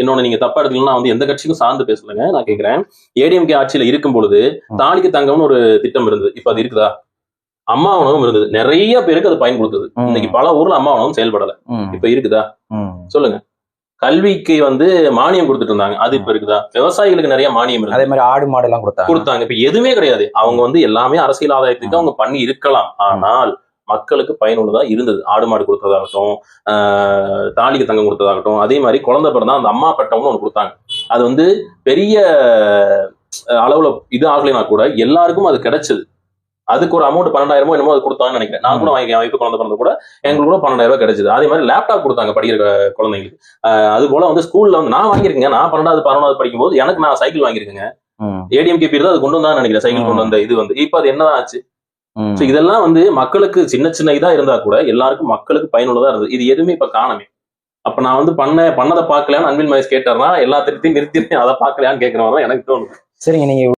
இன்னொன்னு நீங்க தப்பா எடுத்துக்கலாம் நான் வந்து எந்த கட்சிக்கும் சார்ந்து பேசலங்க. நான் கேக்குறேன். ஏடிஎம்கே ஆட்சியில இருக்கும் பொழுது தாலிக்கு தங்கம்னு ஒரு திட்டம் இருந்தது. இப்ப அது இருக்குதா? அம்மா உணவும் இருந்தது. நிறைய பேருக்கு அது பயன் கொடுத்தது. இன்னைக்கு பல ஊர்ல அம்மா உணவும் செயல்படல இப்ப இருக்குதா. சொல்லுங்க. கல்விக்கு வந்து மானியம் கொடுத்துட்டு இருந்தாங்க. அது இப்ப இருக்குதா? விவசாயிகளுக்கு நிறைய மானியம் அதே இருக்கு மாதிரி ஆடு மாடு எல்லாம் கொடுத்தாங்க. கொடுத்தாங்க. இப்ப எதுவுமே கிடையாது. அவங்க வந்து எல்லாமே அரசியல் ஆதாயத்துக்கு அவங்க பண்ணி இருக்கலாம். ஆனால் மக்களுக்கு பயனுள்ளதா இருந்தது. ஆடு மாடு கொடுத்ததாகட்டும் தாலிக்கு தங்கம் கொடுத்ததாகட்டும் அதே மாதிரி குழந்தை பிறந்தா அந்த அம்மா பட்டம்னு ஒன்று கொடுத்தாங்க. அது வந்து பெரிய அளவுல இது ஆகலைனா கூட எல்லாருக்கும் அது கிடைச்சது. அதுக்கு ஒரு அமௌண்ட் பன்னெண்டாயிரமோ என்னமோ அது கொடுத்தாங்கன்னு நினைக்கிறேன். நான் கூட வாங்கி wife குழந்தை பிறந்த கூட எங்களுக்கு கூட பன்னெண்டாயிரம் ரூபாய் கிடைச்சது. அதே மாதிரி லேப்டாப் கொடுத்தாங்க படிக்கிற குழந்தைங்களுக்கு. அது போல வந்து ஸ்கூல்ல வந்து நான் வாங்கியிருக்கேங்க. நான் பன்னெண்டாவது பதினொன்றாவது படிக்கும்போது எனக்கு நான் சைக்கிள் வாங்கியிருக்கேங்க. ம், ஏடிஎம்கே பீரியட் அது கொண்டு வந்தான்னு நினைக்கிறேன். சைக்கிள் கொண்டு வந்த இது வந்து. இப்போ அது என்னதான் ஆச்சு? So இதெல்லாம் வந்து மக்களுக்கு சின்ன சின்ன இதா இருந்தா கூட எல்லாருக்கும் மக்களுக்கு பயனுள்ளதா இருந்தது. இது எதுவுமே இப்ப காணமே. அப்ப நான் வந்து பண்ண பண்ணதை பார்க்கலையான்னு அன்பில் மகேஷ் கேட்டார்னா எல்லா திட்டத்தையும் நிறுத்தி அதை பார்க்கலையான்னு கேட்கிறவங்க எனக்கு தோணுது. சரிங்க நீங்க